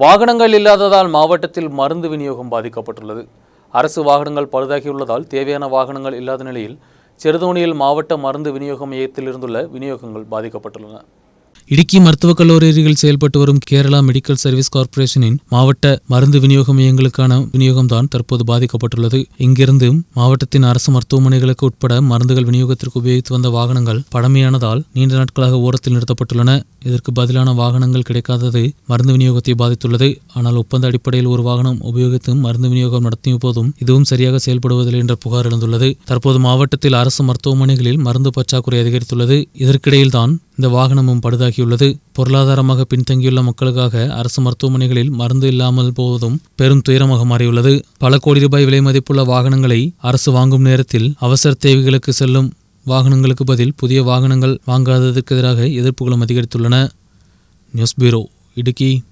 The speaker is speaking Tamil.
வாகனங்கள் இல்லாததால் மாவட்டத்தில் மருந்து விநியோகம் பாதிக்கப்பட்டுள்ளது. அரசு வாகனங்கள் பழுதாகியுள்ளதால் தேவையான வாகனங்கள் இல்லாத நிலையில் செருதோணியில் மாவட்ட மருந்து விநியோக மையத்தில் இருந்துள்ள விநியோகங்கள் பாதிக்கப்பட்டுள்ளன. இடுக்கி மருத்துவக் கல்லூரியில் செயல்பட்டு வரும் கேரளா மெடிக்கல் சர்வீஸ் கார்ப்பரேஷனின் மாவட்ட மருந்து விநியோக மையங்களுக்கான விநியோகம்தான் தற்போது பாதிக்கப்பட்டுள்ளது. இங்கிருந்து மாவட்டத்தின் அரசு மருத்துவமனைகளுக்கு உட்பட மருந்துகள் விநியோகத்திற்கு உபயோகித்து வந்த வாகனங்கள் பழமையானதால் நீண்ட நாட்களாக ஓரத்தில் நிறுத்தப்பட்டுள்ளன. இதற்கு பதிலான வாகனங்கள் கிடைக்காதது மருந்து விநியோகத்தை பாதித்துள்ளது. ஆனால் ஒப்பந்த அடிப்படையில் ஒரு வாகனம் உபயோகித்தும் மருந்து விநியோகம் நடத்திய போதும் இதுவும் சரியாக செயல்படுவதில்லை என்ற புகார் எழுந்துள்ளது. தற்போது மாவட்டத்தில் அரசு மருத்துவமனைகளில் மருந்து பற்றாக்குறை அதிகரித்துள்ளது. இதற்கிடையில்தான் இந்த வாகனமும் பழுதாகியுள்ளது. பொருளாதாரமாக பின்தங்கியுள்ள மக்களுக்காக அரசு மருத்துவமனைகளில் மருந்து இல்லாமல் போவதும் பெரும் துயரமாக மாறியுள்ளது. பல கோடி ரூபாய் விலை மதிப்புள்ள வாகனங்களை அரசு வாங்கும் நேரத்தில் அவசர தேவைகளுக்கு செல்லும் வாகனங்களுக்கு பதில் புதிய வாகனங்கள் வாங்காததற்கு எதிராக எதிர்ப்புகளும் அதிகரித்துள்ளன. News bureau Idukki.